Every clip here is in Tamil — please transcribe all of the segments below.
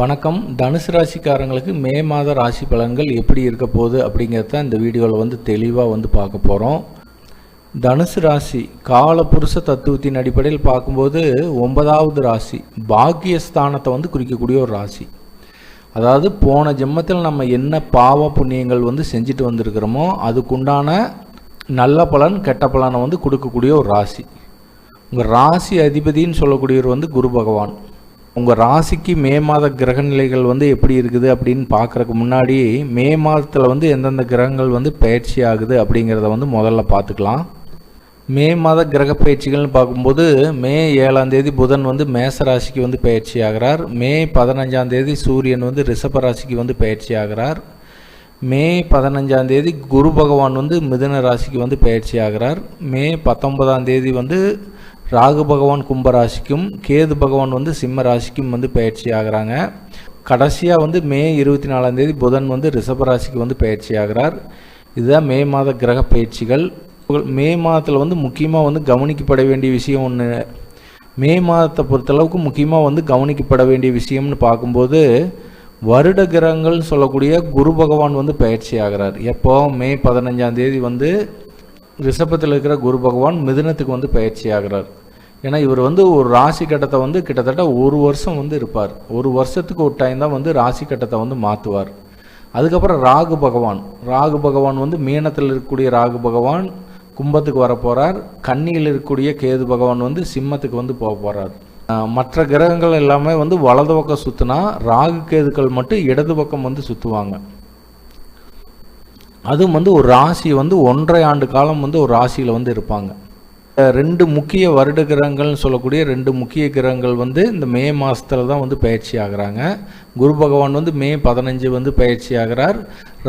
வணக்கம். தனுசு ராசிக்காரங்களுக்கு மே மாத ராசி பலன்கள் எப்படி இருக்க போகுது அப்படிங்கிறத இந்த வீடியோவில் வந்து தெளிவாக வந்து பார்க்க போகிறோம் தனுசு ராசி காலபுருஷ தத்துவத்தின் அடிப்படையில் பார்க்கும்போது ஒன்பதாவது ராசி பாக்கியஸ்தானத்தை வந்து குறிக்கக்கூடிய ஒரு ராசி. அதாவது போன ஜென்மத்தில் நம்ம என்ன பாவ புண்ணியங்கள் வந்து செஞ்சுட்டு வந்திருக்கிறோமோ அதுக்குண்டான நல்ல பலன் கெட்ட பலனை வந்து கொடுக்கக்கூடிய ஒரு ராசி. உங்கள் ராசி அதிபதின்னு சொல்லக்கூடியவர் வந்து குரு பகவான். உங்கள் ராசிக்கு மே மாத கிரக நிலைகள் வந்து எப்படி இருக்குது அப்படின்னு பார்க்குறக்கு முன்னாடி மே மாதத்தில் வந்து எந்தெந்த கிரகங்கள் வந்து பயிற்சி ஆகுது அப்படிங்கிறத வந்து முதல்ல பார்த்துக்கலாம். மே மாத கிரக பயிற்சிகள்னு பார்க்கும்போது மே ஏழாம் தேதி புதன் வந்து மேச ராசிக்கு வந்து பயிற்சி ஆகிறார். மே பதினஞ்சாம் தேதி சூரியன் வந்து ரிஷப ராசிக்கு வந்து பயிற்சி ஆகிறார். மே பதினஞ்சாம் தேதி குரு பகவான் வந்து மிதுன ராசிக்கு வந்து பயிற்சி ஆகிறார். மே பத்தொன்பதாம் தேதி வந்து ராகு பகவான் கும்பராசிக்கும் கேது பகவான் வந்து சிம்ம ராசிக்கும் வந்து பயிற்சி ஆகிறாங்க. கடைசியாக வந்து மே இருபத்தி நாலாம் தேதி புதன் வந்து ரிஷப ராசிக்கு வந்து பயிற்சி ஆகிறார். இதுதான் மே மாத கிரக பயிற்சிகள். மே மாதத்தில் வந்து முக்கியமாக வந்து கவனிக்கப்பட வேண்டிய விஷயம் ஒன்று மே மாதத்தை பொறுத்தளவுக்கு முக்கியமாக வந்து கவனிக்கப்பட வேண்டிய விஷயம்னு பார்க்கும்போது வருட கிரகங்கள்னு சொல்லக்கூடிய குரு பகவான் வந்து பயிற்சி ஆகிறார். எப்போ? மே பதினஞ்சாம் தேதி வந்து ரிஷபத்தில் இருக்கிற குரு பகவான் மிதுனத்துக்கு வந்து பயிற்சி ஆகிறார் ஏன்னா இவர் வந்து ஒரு ராசி கட்டத்தை வந்து கிட்டத்தட்ட ஒரு வருஷம் வந்து இருப்பார். ஒரு வருஷத்துக்கு ஒரு டைம் தான் வந்து ராசி கட்டத்தை வந்து மாற்றுவார் அதுக்கப்புறம் ராகு பகவான். ராகு பகவான் வந்து மீனத்தில் இருக்கக்கூடிய ராகு பகவான் கும்பத்துக்கு வர போகிறார் கன்னியில் இருக்கக்கூடிய கேது பகவான் வந்து சிம்மத்துக்கு வந்து போக போகிறார் மற்ற கிரகங்கள் எல்லாமே வந்து வலது பக்கம் சுற்றினா ராகு கேதுக்கள் மட்டும் இடது பக்கம் வந்து சுற்றுவாங்க அதுவும் வந்து ஒரு ராசி வந்து ஒன்றரை ஆண்டு காலம் வந்து ஒரு ராசியில் வந்து இருப்பாங்க. ரெண்டு முக்கிய வருட கிரகங்கள்னு சொல்லக்கூடிய ரெண்டு முக்கிய கிரகங்கள் வந்து இந்த மே மாதத்தில் தான் வந்து பயிற்சி ஆகிறாங்க. குரு பகவான் வந்து மே பதினஞ்சு வந்து பயிற்சி ஆகிறார்.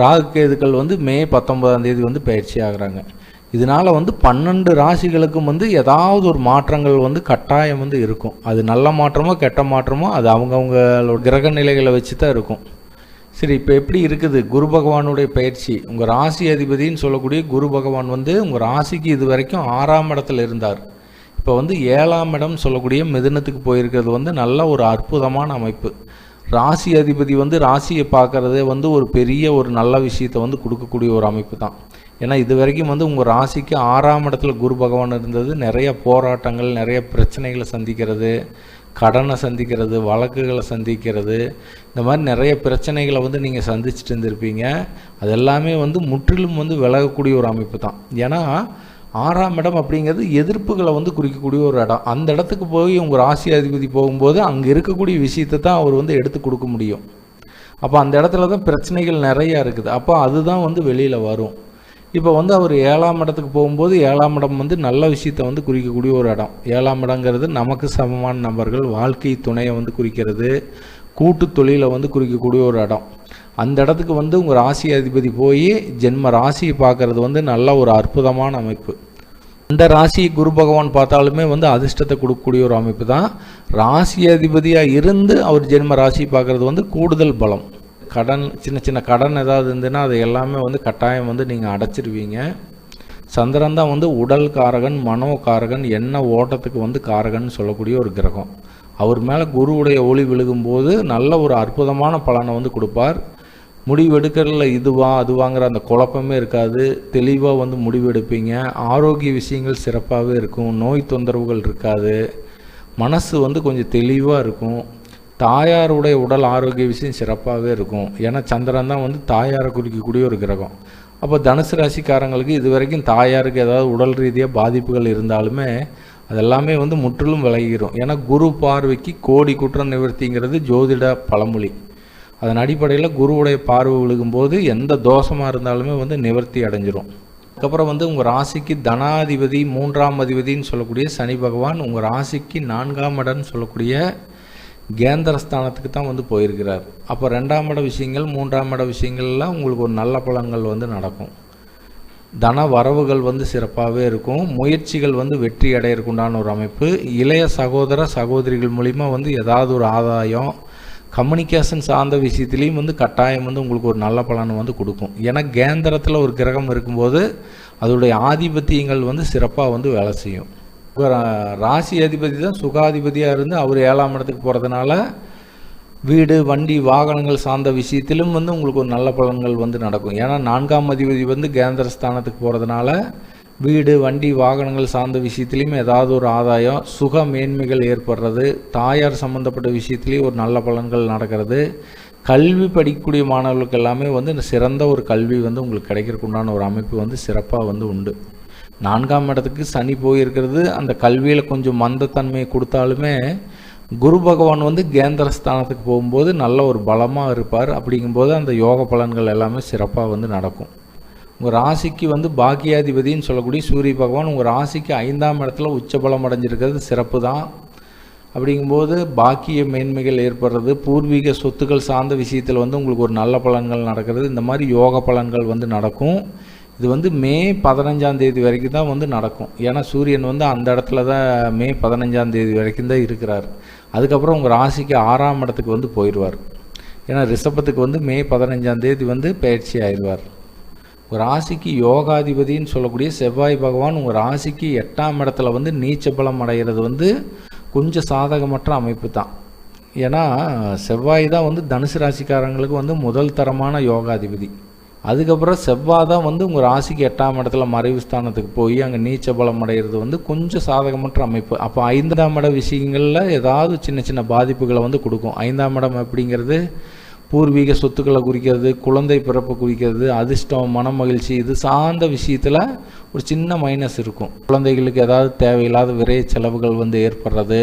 ராகு கேதுக்கள் வந்து மே பத்தொன்பதாம் தேதி வந்து பயிற்சி ஆகிறாங்க. இதனால் வந்து பன்னெண்டு ராசிகளுக்கும் வந்து ஏதாவது ஒரு மாற்றங்கள் வந்து கட்டாயம் வந்து இருக்கும். அது நல்ல மாற்றமோ கெட்ட மாற்றமோ அது அவங்கவுங்களோட கிரக நிலைகளை வச்சு தான் இருக்கும். சரி இப்போ எப்படி இருக்குது? குரு பகவானுடைய பயிற்சி. உங்கள் ராசி அதிபதின்னு சொல்லக்கூடிய குரு பகவான் வந்து உங்கள் ராசிக்கு இது வரைக்கும் ஆறாம் இடத்துல இருந்தார். இப்போ வந்து ஏழாம் இடம் சொல்லக்கூடிய மிதுனத்துக்கு போயிருக்கிறது வந்து நல்ல ஒரு அற்புதமான அமைப்பு. ராசி அதிபதி வந்து ராசியை பார்க்குறதே வந்து ஒரு பெரிய ஒரு நல்ல விஷயத்தை வந்து கொடுக்கக்கூடிய ஒரு அமைப்பு தான். ஏன்னா இது வரைக்கும் வந்து உங்கள் ராசிக்கு ஆறாம் இடத்துல குரு பகவான் இருந்தது. நிறைய போராட்டங்கள் நிறைய பிரச்சனைகளை சந்திக்கிறது. கடனை சந்திக்கிறது வழக்குகளை சந்திக்கிறது இந்த மாதிரி நிறைய பிரச்சனைகளை வந்து நீங்கள் சந்திச்சுட்டு இருந்திருப்பீங்க. அது எல்லாமே வந்து முற்றிலும் வந்து விலகக்கூடிய ஒரு அமைப்பு தான். ஏன்னா ஆறாம் இடம் அப்படிங்கிறது எதிர்ப்புகளை வந்து குறிக்கக்கூடிய ஒரு இடம். அந்த இடத்துக்கு போய் உங்கள் ராசி அதிபதி போகும்போது அங்கே இருக்கக்கூடிய விஷயத்தை தான் அவர் வந்து எடுத்து கொடுக்க முடியும். அப்போ அந்த இடத்துல தான் பிரச்சனைகள் நிறையா இருக்குது. அப்போ அதுதான் வந்து வெளியில் வரும். இப்போ வந்து அவர் ஏழாம் இடத்துக்கு போகும்போது ஏழாம் இடம் வந்து நல்ல விஷயத்தை வந்து குறிக்கக்கூடிய ஒரு இடம். ஏழாம் இடங்கிறது நமக்கு சமமான நபர்கள் வாழ்க்கை துணையை வந்து குறிக்கிறது கூட்டு தொழிலை வந்து குறிக்கக்கூடிய ஒரு இடம். அந்த இடத்துக்கு வந்து உங்கள் ராசி அதிபதி போய் ஜென்ம ராசியை பார்க்குறது வந்து நல்ல ஒரு அற்புதமான அமைப்பு. அந்த ராசி குரு பகவான் பார்த்தாலுமே வந்து அதிர்ஷ்டத்தை கொடுக்கக்கூடிய ஒரு அமைப்பு தான். ராசி அதிபதியாக இருந்து அவர் ஜென்ம ராசி பார்க்குறது வந்து கூடுதல் பலம். கடன் சின்ன சின்ன கடன் ஏதாவது இருந்ததுன்னா அது எல்லாமே வந்து கட்டாயம் வந்து நீங்கள் அடைச்சிருவீங்க. சந்திரன் தான் வந்து உடல் காரகன் மனோ காரகன் என்ன ஓட்டத்துக்கு வந்து காரகன் சொல்லக்கூடிய ஒரு கிரகம். அவர் மேலே குருவுடைய ஒளி விழுகும்போது நல்ல ஒரு அற்புதமான பலனை வந்து கொடுப்பார். முடிவெடுக்கிறதுல இதுவா அதுவாங்கிற அந்த குழப்பமே இருக்காது. தெளிவாக வந்து முடிவெடுப்பீங்க. ஆரோக்கிய விஷயங்கள் சிறப்பாகவே இருக்கும். நோய் தொந்தரவுகள் இருக்காது. மனசு வந்து கொஞ்சம் தெளிவாக இருக்கும். தாயாருடைய உடல் ஆரோக்கிய விஷயம் சிறப்பாகவே இருக்கும். ஏன்னா சந்திரன் தான் வந்து தாயாரை குறிக்கக்கூடிய ஒரு கிரகம். அப்போ தனுசு ராசிக்காரங்களுக்கு இது வரைக்கும் தாயாருக்கு ஏதாவது உடல் ரீதியாக பாதிப்புகள் இருந்தாலுமே அதெல்லாமே வந்து முற்றிலும் விலகிடும் ஏன்னா குரு பார்வைக்கு கோடி குற்றம் நிவர்த்திங்கிறது ஜோதிட பழமொழி. அதன் அடிப்படையில் குருவுடைய பார்வை விழுகும்போது எந்த தோஷமாக இருந்தாலுமே வந்து நிவர்த்தி அடைஞ்சிரும். அதுக்கப்புறம் வந்து உங்கள் ராசிக்கு தனாதிபதி மூன்றாம் அதிபதின்னு சொல்லக்கூடிய சனி பகவான் உங்கள் ராசிக்கு நான்காம் இடம்னு சொல்லக்கூடிய கேந்திரஸ்தானத்துக்கு தான் வந்து போயிருக்கிறார். அப்போ ரெண்டாம் இட விஷயங்கள் மூன்றாம் இட விஷயங்கள்லாம் உங்களுக்கு ஒரு நல்ல பலங்கள் வந்து நடக்கும். தன வரவுகள் வந்து சிறப்பாகவே இருக்கும். முயற்சிகள் வந்து வெற்றி அடையிறக்குண்டான ஒரு அமைப்பு. இளைய சகோதர சகோதரிகள் மூலிமா வந்து ஏதாவது ஒரு ஆதாயம் கம்யூனிகேஷன் சார்ந்த விஷயத்துலேயும் வந்து கட்டாயம் வந்து உங்களுக்கு ஒரு நல்ல பலனை வந்து கொடுக்கும். ஏன்னா கேந்திரத்தில் ஒரு கிரகம் இருக்கும்போது அதோடைய ஆதிபத்தியங்கள் வந்து சிறப்பாக வந்து வேலை செய்யும். ராசி அதிபதி தான் சுகாதிபதியாக இருந்து அவர் ஏழாம் இடத்துக்கு போகிறதுனால வீடு வண்டி வாகனங்கள் சார்ந்த விஷயத்திலும் வந்து உங்களுக்கு ஒரு நல்ல பலன்கள் வந்து நடக்கும். ஏன்னா நான்காம் அதிபதி வந்து கேந்திரஸ்தானத்துக்கு போகிறதுனால வீடு வண்டி வாகனங்கள் சார்ந்த விஷயத்துலையும் ஏதாவது ஒரு ஆதாயம் சுக மேன்மைகள் ஏற்படுறது தாயார் சம்மந்தப்பட்ட விஷயத்துலேயும் ஒரு நல்ல பலன்கள் நடக்கிறது. கல்வி படிக்கக்கூடிய மாணவர்களுக்கு எல்லாமே வந்து இந்த சிறந்த ஒரு கல்வி வந்து உங்களுக்கு கிடைக்கிறதுக்கு உண்டான ஒரு அமைப்பு வந்து சிறப்பாக வந்து உண்டு. நான்காம் இடத்துக்கு சனி போயிருக்கிறது. அந்த கல்வியில் கொஞ்சம் மந்தத்தன்மையை கொடுத்தாலுமே குரு பகவான் வந்து கேந்திரஸ்தானத்துக்கு போகும்போது நல்ல ஒரு பலமாக இருப்பார். அப்படிங்கும்போது அந்த யோக பலன்கள் எல்லாமே சிறப்பாக வந்து நடக்கும். உங்கள் ராசிக்கு வந்து பாக்கியாதிபதின்னு சொல்லக்கூடிய சூரிய பகவான் உங்கள் ராசிக்கு ஐந்தாம் இடத்துல உச்சபலம் அடைஞ்சிருக்கிறது. சிறப்பு தான். அப்படிங்கும்போது பாக்கிய மேன்மைகள் ஏற்படுறது. பூர்வீக சொத்துக்கள் சார்ந்த விஷயத்தில் வந்து உங்களுக்கு ஒரு நல்ல பலன்கள் நடக்கிறது. இந்த மாதிரி யோக பலன்கள் வந்து நடக்கும். இது வந்து மே பதினஞ்சாம் தேதி வரைக்கும் தான் வந்து நடக்கும். ஏன்னா சூரியன் வந்து அந்த இடத்துல தான் மே பதினஞ்சாம் தேதி வரைக்கும் தான் இருக்கிறார். அதுக்கப்புறம் உங்கள் ராசிக்கு ஆறாம் இடத்துக்கு வந்து போயிடுவார். ஏன்னா ரிஷபத்துக்கு வந்து மே பதினஞ்சாம் தேதி வந்து பயிற்சி ஆயிடுவார். உங்கள் ராசிக்கு யோகாதிபதின்னு சொல்லக்கூடிய செவ்வாய் பகவான் உங்கள் ராசிக்கு எட்டாம் இடத்துல வந்து நீச்ச பலம் அடைகிறது வந்து கொஞ்சம் சாதகமற்ற அமைப்பு தான். ஏன்னா செவ்வாய் தான் வந்து தனுசு ராசிக்காரங்களுக்கு வந்து முதல் தரமான யோகாதிபதி. அதுக்கப்புறம் செவ்வாய் தான் வந்து உங்கள் ராசிக்கு எட்டாம் இடத்துல மறைவு ஸ்தானத்துக்கு போய் அங்கே நீச்ச பலம் அடைகிறது வந்து கொஞ்சம் சாதகமற்ற அமைப்பு. அப்போ ஐந்தாம் இட விஷயங்களில் ஏதாவது சின்ன சின்ன பாதிப்புகளை வந்து கொடுக்கும். ஐந்தாம் இடம் அப்படிங்கிறது பூர்வீக சொத்துக்களை குறிக்கிறது குழந்தை பிறப்பு குறிக்கிறது அதிர்ஷ்டம் மன மகிழ்ச்சி இது சார்ந்த விஷயத்தில் ஒரு சின்ன மைனஸ் இருக்கும். குழந்தைகளுக்கு ஏதாவது தேவையில்லாத விரைய செலவுகள் வந்து ஏற்படுறது.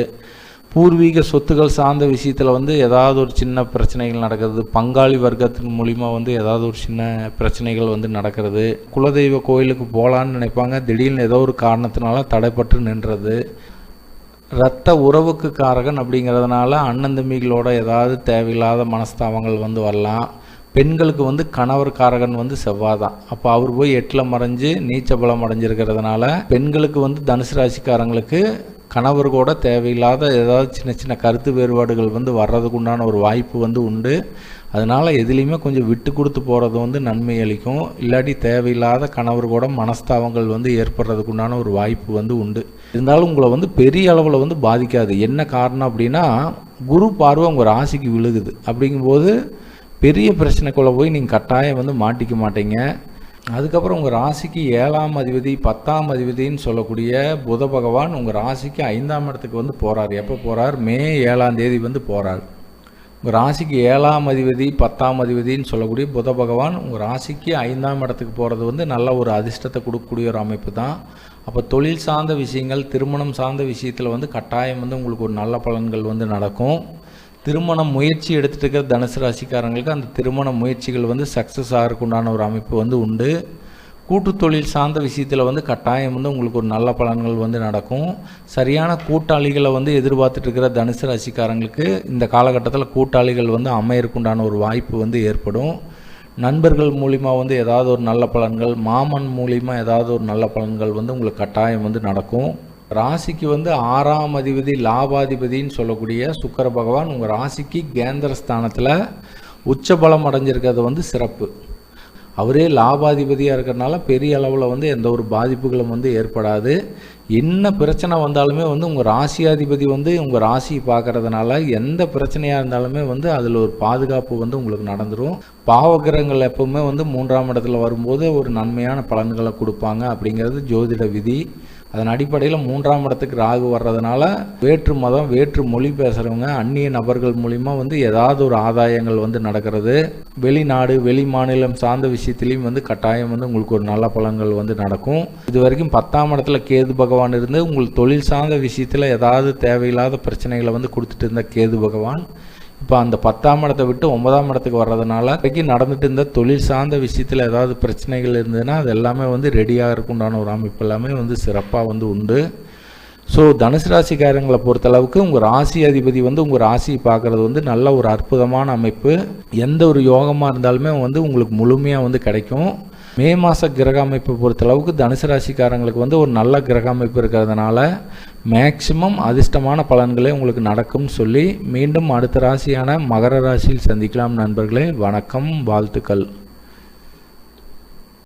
பூர்வீக சொத்துக்கள் சார்ந்த விஷயத்தில் வந்து ஏதாவது ஒரு சின்ன பிரச்சனைகள் நடக்கிறது பங்காளி வர்க்கத்தின் மூலிமா வந்து ஏதாவது ஒரு சின்ன பிரச்சனைகள் வந்து நடக்கிறது. குலதெய்வ கோயிலுக்கு போகலான்னு நினைப்பாங்க. திடீர்னு ஏதோ ஒரு காரணத்தினால தடைப்பட்டு நின்றது. இரத்த உறவுக்கு காரகன் அப்படிங்கிறதுனால அண்ணன் தம்பிகளோட ஏதாவது தேவையில்லாத மனஸ்தாபங்கள் வந்து வரலாம். பெண்களுக்கு வந்து கணவர் காரகன் வந்து செவ்வாய் தான் அப்போ அவர் போய் எட்டில் மறைஞ்சு நீச்ச பலம் அடைஞ்சிருக்கிறதுனால பெண்களுக்கு வந்து தனுசு ராசிக்காரங்களுக்கு கணவர் கூட தேவையில்லாத ஏதாவது சின்ன சின்ன கருத்து வேறுபாடுகள் வந்து வர்றதுக்கு உண்டான ஒரு வாய்ப்பு வந்து உண்டு. அதனால் எதுலேயுமே கொஞ்சம் விட்டு கொடுத்து போகிறது வந்து நன்மை அளிக்கும். இல்லாட்டி தேவையில்லாத கணவர் கூட மனஸ்தாபங்கள் வந்து ஏற்படுறதுக்கு உண்டான ஒரு வாய்ப்பு வந்து உண்டு. இருந்தாலும் உங்களை வந்து பெரிய அளவில் வந்து பாதிக்காது. என்ன காரணம் அப்படின்னா குரு பார்வை உங்கள் ராசிக்கு விழுகுது. அப்படிங்கும்போது பெரிய பிரச்சனைக்குள்ளே போய் நீங்கள் கட்டாயம் வந்து மாட்டிக்க மாட்டீங்க. அதுக்கப்புறம் உங்கள் ராசிக்கு ஏழாம் அதிபதி பத்தாம் அதிபதின்னு சொல்லக்கூடிய புத பகவான் உங்கள் ராசிக்கு ஐந்தாம் இடத்துக்கு வந்து போகிறார் எப்போ போகிறார் மே ஏழாம் தேதி வந்து போகிறார் உங்கள் ராசிக்கு ஏழாம் அதிபதி பத்தாம் அதிபதின்னு சொல்லக்கூடிய புத பகவான் உங்கள் ராசிக்கு ஐந்தாம் இடத்துக்கு போகிறது வந்து நல்ல ஒரு அதிர்ஷ்டத்தை கொடுக்கக்கூடிய ஒரு அமைப்பு தான். அப்போ தொழில் சார்ந்த விஷயங்கள் திருமணம் சார்ந்த விஷயத்தில் வந்து கட்டாயம் வந்து உங்களுக்கு ஒரு நல்ல பலன்கள் வந்து நடக்கும். திருமண முயற்சி எடுத்துகிட்டு இருக்கிற தனுசு ராசிக்காரங்களுக்கு அந்த திருமண முயற்சிகள் வந்து சக்ஸஸ் ஆகிறதுக்குண்டான ஒரு அமைப்பு வந்து உண்டு. கூட்டு தொழில் சார்ந்த விஷயத்தில் வந்து கட்டாயம் வந்து உங்களுக்கு ஒரு நல்ல பலன்கள் வந்து நடக்கும். சரியான கூட்டாளிகளை வந்து எதிர்பார்த்துட்டு இருக்கிற தனுசு ராசிக்காரங்களுக்கு இந்த காலகட்டத்தில் கூட்டாளிகள் வந்து அமையறக்குண்டான ஒரு வாய்ப்பு வந்து ஏற்படும். நண்பர்கள் மூலிமா வந்து ஏதாவது ஒரு நல்ல பலன்கள் மாமன் மூலிமா ஏதாவது ஒரு நல்ல பலன்கள் வந்து உங்களுக்கு கட்டாயம் வந்து நடக்கும். ராசிக்கு வந்து ஆறாம் அதிபதி லாபாதிபதின்னு சொல்லக்கூடிய சுக்கர பகவான் உங்கள் ராசிக்கு கேந்திர ஸ்தானத்தில் உச்சபலம் அடைஞ்சிருக்கிறது வந்து சிறப்பு. அவரே லாபாதிபதியாக இருக்கிறனால பெரிய அளவில் வந்து எந்த ஒரு பாதிப்புகளும் வந்து ஏற்படாது. என்ன பிரச்சனை வந்தாலுமே வந்து உங்கள் ராசியாதிபதி வந்து உங்கள் ராசியை பார்க்கறதுனால எந்த பிரச்சனையாக இருந்தாலுமே வந்து அதில் ஒரு பாதுகாப்பு வந்து உங்களுக்கு நடந்துடும் பாவகிரகங்கள் எப்பவுமே வந்து மூன்றாம் இடத்துல வரும்போது ஒரு நன்மையான பலன்களை கொடுப்பாங்க அப்படிங்கிறது ஜோதிட விதி. அதன் அடிப்படையில் மூன்றாம் இடத்துக்கு ராகு வர்றதுனால வேற்று மதம் வேற்று மொழி பேசுகிறவங்க அந்நிய நபர்கள் மூலிமா வந்து ஏதாவது ஒரு ஆதாயங்கள் வந்து நடக்கிறது. வெளிநாடு வெளி மாநிலம் சார்ந்த விஷயத்திலையும் வந்து கட்டாயம் வந்து உங்களுக்கு ஒரு நல்ல பலன்கள் வந்து நடக்கும். இது வரைக்கும் பத்தாம் இடத்துல கேது பகவான் இருந்து உங்களுக்கு தொழில் சார்ந்த விஷயத்தில் ஏதாவது தேவையில்லாத பிரச்சனைகளை வந்து கொடுத்துட்டு இருந்த கேது பகவான் இப்போ அந்த பத்தாம் இடத்தை விட்டு ஒன்பதாம் இடத்துக்கு வர்றதுனால வரைக்கும் நடந்துட்டு இருந்த தொழில் சார்ந்த விஷயத்தில் ஏதாவது பிரச்சனைகள் இருந்ததுன்னா அது எல்லாமே வந்து ரெடியாக இருக்குண்டான ஒரு அமைப்பு எல்லாமே வந்து சிறப்பாக வந்து உண்டு. ஸோ தனுசு ராசிக்காரங்களை பொறுத்தளவுக்கு உங்கள் ராசி அதிபதி வந்து உங்கள் ராசியை பார்க்குறது வந்து நல்ல ஒரு அற்புதமான அமைப்பு. எந்த ஒரு யோகமாக இருந்தாலுமே வந்து உங்களுக்கு முழுமையாக வந்து கிடைக்கும். மே மாத கிரக அமைப்பை பொறுத்தளவுக்கு தனுசு ராசிக்காரங்களுக்கு வந்து ஒரு நல்ல கிரக அமைப்பு இருக்கிறதுனால மேக்சிமம் அதிர்ஷ்டமான பலன்களே உங்களுக்கு நடக்கும்னு சொல்லி மீண்டும் அடுத்த ராசியான மகர ராசியில் சந்திக்கலாம் நண்பர்களே. வணக்கம் வாழ்த்துக்கள்.